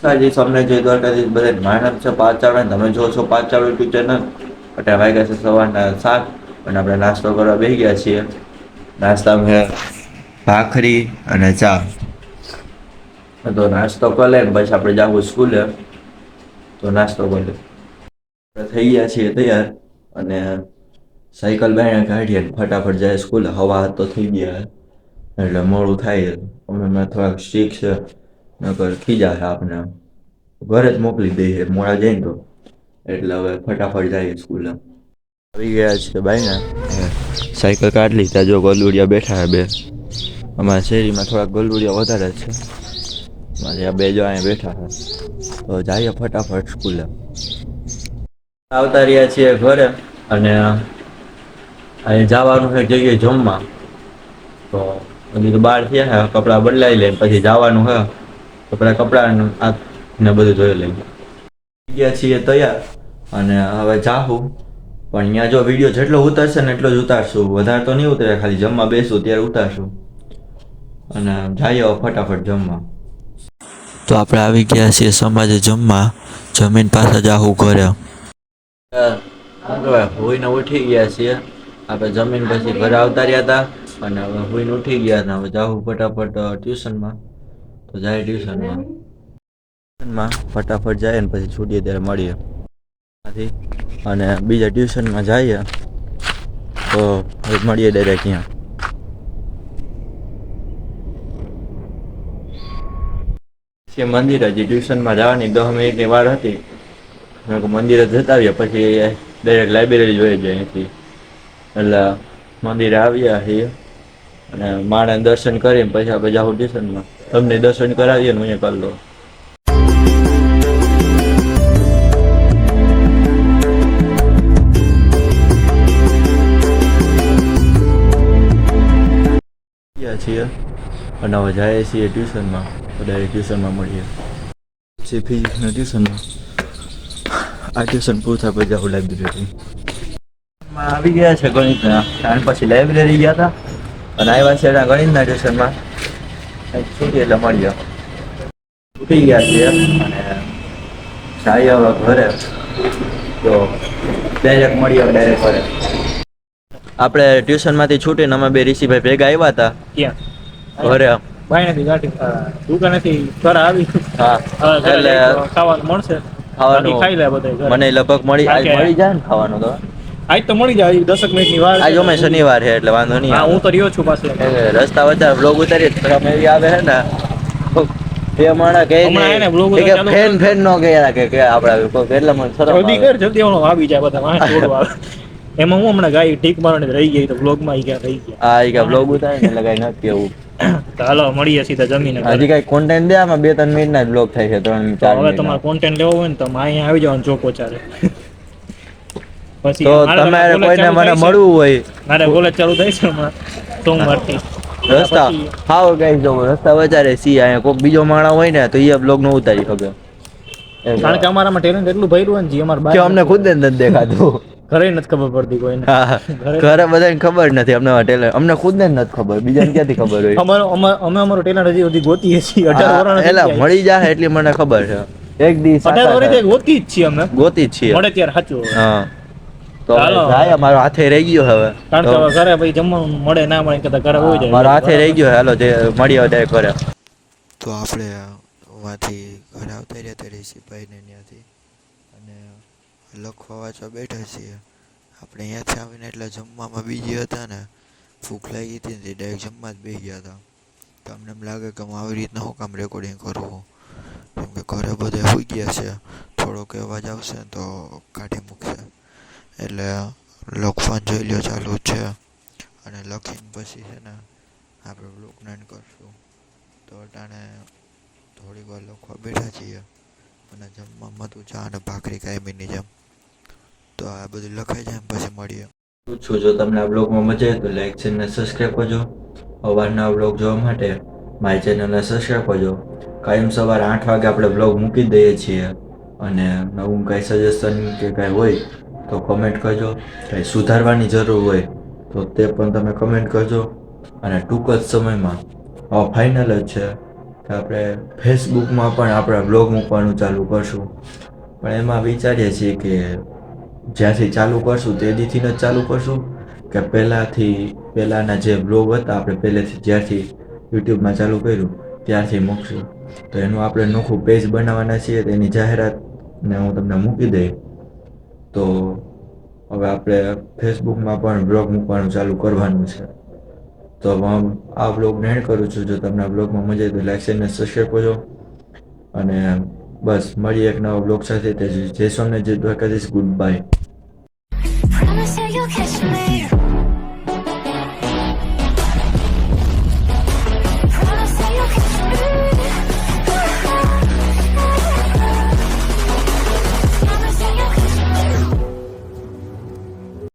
નમસ્કારજી તમને જય દ્વારકાધીશ બધા મારું નામ છે પાંચ ચાવડા તમે જો છો પાંચ ચાવડા યુટ્યુબ ચેનલ. એટલે વાગ્યા છે સવારના સાત અને આપણે નાસ્તો કરવા બેસી ગયા છીએ. નાસ્તામાં છે ભાખરી અને ચા. તો નાસ્તો કરી લે પછી આપણે જવું સ્કૂલે. તો નાસ્તો કરી લે થઈ ગયા છીએ તૈયાર અને સાયકલ બહેણે કાઢીએ ફટાફટ જાય સ્કૂલે. હવા તો થઈ ગયા, એટલે મોડું થાય. અમે થોડાક સ્ટ્રીક છે. નકર ખીજા છે આપણે ઘરે જ મોકલી દઈએ મોડા જઈને તો. એટલે હવે ફટાફટ જઈએ સ્કૂલે. આવી ગયા છે બાઈને સાયકલ કાઢ લીધા જો ગલુડિયા બેઠા બે. અમારા શેરીમાં થોડાક ગલુડિયા વધારે છે. મારે આ બે જો અહીંયા બેઠા છે તો જઈએ ફટાફટ સ્કૂલે. આવતા રહ્યા છીએ ઘરે અને અહીં જવાનું છે જઈએ જમવા. તો હજી તો બહાર થયા છે કપડાં બદલાઈ લઈને પછી જવાનું છે તો પેલા કપડાં આ ને બધું જોઈ લઈએ. ગયા છીએ તૈયાર અને હવે જાહું. પણ અહીંયા જો વીડિયો જેટલો ઉતરશે ને એટલો જ ઉતારશું. વધારે તો નહીં ઉતરે ખાલી જમવા બેસું ત્યારે ઉતારશું. અને જઈએ ફટાફટ જમવા. તો આપણે આવી ગયા છીએ સમાજે જમવા. જમીન પાસે જાહું ઘરે. હોઈને ઉઠી ગયા છીએ. આપણે જમીન પછી ઘરે આવતા રહ્યા હતા. અને હવે હોઈને ઉઠી ગયા હતા. હવે જાહું ફટાફટ ટ્યુશનમાં. તો જાય ટ્યુશનમાં ફટાફટ જાય ને પછી છૂટીએ ત્યારે મળીએ. અને બીજા ટ્યુશનમાં જઈએ તો મળીએ ડાયરેક્ટ ત્યાં પછી મંદિર હજી ટ્યુશનમાં જવાની દસ મિનિટની વાર હતી. મંદિરે જતા આવ્યા પછી ડાયરેક્ટ લાઇબ્રેરી જોઈ જાય એટલે મંદિરે આવ્યા છીએ અને માણે દર્શન કરીને પછી આપણે જાઉં ટ્યુશનમાં તમને દર્શન કરાવીએ ને હું અહીંયા કરી લઉં છીએ અને હવે જઈએ છીએ ટ્યુશનમાં. તો ડાયરેક્ટ ટ્યુશનમાં મળીએ. પછી ફિઝિક્સના ટ્યુશનમાં. આ ટ્યુશન પૂરું થાય પછી આવું લાઇબ્રેરી આવી ગયા છે ગણિતના. અને પછી લાઇબ્રેરી ગયા હતા. અને આવ્યા છે એના ગણિતના ટ્યુશનમાં છૂટી એટલે મળીએ છૂટી ગયા છે અને જઈએ હવે ઘરે. તો ડાયરેક્ટ મળીએ ડાયરેક્ટ ઘરે. આપણે ટ્યુશનમાંથી છૂટીને અમે બે ઋષિભાઈ ભેગા આવ્યા હતા. ક્યાં? ઘરે. ગાડી. અ, દુકાનેથી ઘરે આવી. હા. એટલે ખાવાનું મળશે. બાકી ખાઈ લે બધા મને લગભગ મળી મળી જાય ને ખાવાનું તો. આજ તો મળી જાય દસક મિનિટની વાર આજ અમે શનિવાર છે એટલે વાંધો નહીં હા હું તો રહ્યો છું પાછો. રસ્તા વચ્ચે બ્લોગ ઉતારીએ તમે એવી આવે છે ને એ માણા કહે ને કે ફેન ફેન નો ગયા કે કે આપડા એટલે મને શરમ જલ્દી કર જલ્દી ઓનો આવી જાય બધા માં છોડવા એમાં હું હમણાં ગાય ઠીક મારવાની રહી ગઈ તો બ્લોગમાં ઈ ગયા રહી ગયા. હા ઈ કે બ્લોગ ઉતારે ને એટલે કઈ નથી કેવું હાલો મળીએ સીધા જમીને હજી કઈ કોન્ટેન્ટ દે આમાં બે ત્રણ મિનિટ ના બ્લોગ થાય છે ત્રણ ચાર હવે તમારે કોન્ટેન્ટ લેવો હોય ને તો અહીંયા આવી જવાનું ચોકો ચાલે પછી તો મારે તમારે કોઈને મને મળવું હોય. મારે કોલેજ ચાલુ થાય છે હમણાં સોમવારથી રસ્તા. હાવ કઈ જો રસ્તા વચારે સી અહીંયા કોઈક બીજો માણસ હોય ને તો એ બ્લોગ નો ઉતારી શકે. કારણ કે અમારામાં ટેલેન્ટ એટલું ભર્યું ને જે અમારા અમને ખુદ ને નથી દેખાતું. ઘરે નથી ખબર પડતી કોઈને. હા ઘરે બધાને ખબર નથી અમને ટેલેન્ટ અમને ખુદ ને નથી ખબર બીજાને ક્યાંથી ખબર હોય? અમારો અમે અમે અમારો ટેલેન્ટ હજી સુધી ગોતીએ છીએ. અઢાર હા, વર્ષ એલા મળી જાય એટલી મને ખબર છે. એક દિવસ અઢાર વર્ષથી ગોતી જ છીએ અમે. ગોતી જ છીએ. મળે ત્યારે સાચું. હા. તો જાય હાથે રહી ગયો હવે. કારણ કે ઘરે જમવાનું મળે ના મળે કદાચ ઘરે હોય જાય મારો હાથે રહી ગયો હાલો જે મળી હવે ઘરે તો આપણે વાંથી ઘરે આવતા રહ્યા ત્યારે સિપાહીને ત્યાંથી. અને લખવા વાંચવા બેઠા છીએ. આપણે અહીંયાથી આવીને એટલે જમવામાં બીજી હતા ને ભૂખ લાગી હતી ને ડાયરેક્ટ જમવા જ બેસી ગયા હતા. તો અમને એમ લાગે કે હું આવી રીતના હું કામ રેકોર્ડિંગ કરું? કેમ કે ઘરે બધા હોઈ ગયા છે. થોડોક અવાજ આવશે ને તો કાઢી મૂકશે. એટલે લખવાનું જોઈ લ્યો ચાલુ છે. અને લખીને પછી છે ને આપણે બ્લોકનાન કરશું. તો અટાણે થોડીક વાર લખવા બેઠા છીએ. અને જમવા તો ચા અને ભાખરી કાયમીની જેમ. તો આ બધું લખાઈ જાય પછી મળીએ. પૂછું, જો તમને આ બ્લોગમાં મજા આવે તો લાઈક ચેનલને સબસ્ક્રાઈબ કરજો. અવારના બ્લોગ જોવા માટે મારી ચેનલને સબસ્ક્રાઈબ કરજો. કાયમ સવારે આઠ વાગે આપણે બ્લોગ મૂકી દઈએ છીએ. અને નવું કાંઈ સજેશન કે કાંઈ હોય તો કમેન્ટ કરજો. કાંઈ સુધારવાની જરૂર હોય તો તે પણ તમે કમેન્ટ કરજો. અને ટૂંક જ સમયમાં આ ફાઇનલ જ છે. કે આપણે ફેસબુકમાં પણ આપણા બ્લોગ મૂકવાનું ચાલુ કરશું. પણ એમાં વિચારીએ છીએ કે જ્યાંથી ચાલુ કરશું તે દીથી જ ચાલુ કરશું કે પહેલાંથી, પહેલાંના જે બ્લોગ હતા આપણે પહેલેથી જ્યારથી યુટ્યુબમાં ચાલુ કર્યું ત્યારથી મૂકશું. તો એનું આપણે નોખું પેજ બનાવવાના છીએ, તેની જાહેરાતને હું તમને મૂકી દઈ તો હવે આપણે ફેસબુકમાં પણ બ્લોગ મૂકવાનું ચાલુ કરવાનું છે. તો આ બ્લોગને એન્ડ કરું છું. જો તમને આ બ્લોગમાં મજા આવી તો લાઈક શેર અને સબસ્ક્રાઈબ કરજો. અને બસ, મળીએ એક નવા બ્લોગ સાથે. તે જય સોમને જય દ્વારકાધીશ. Good bye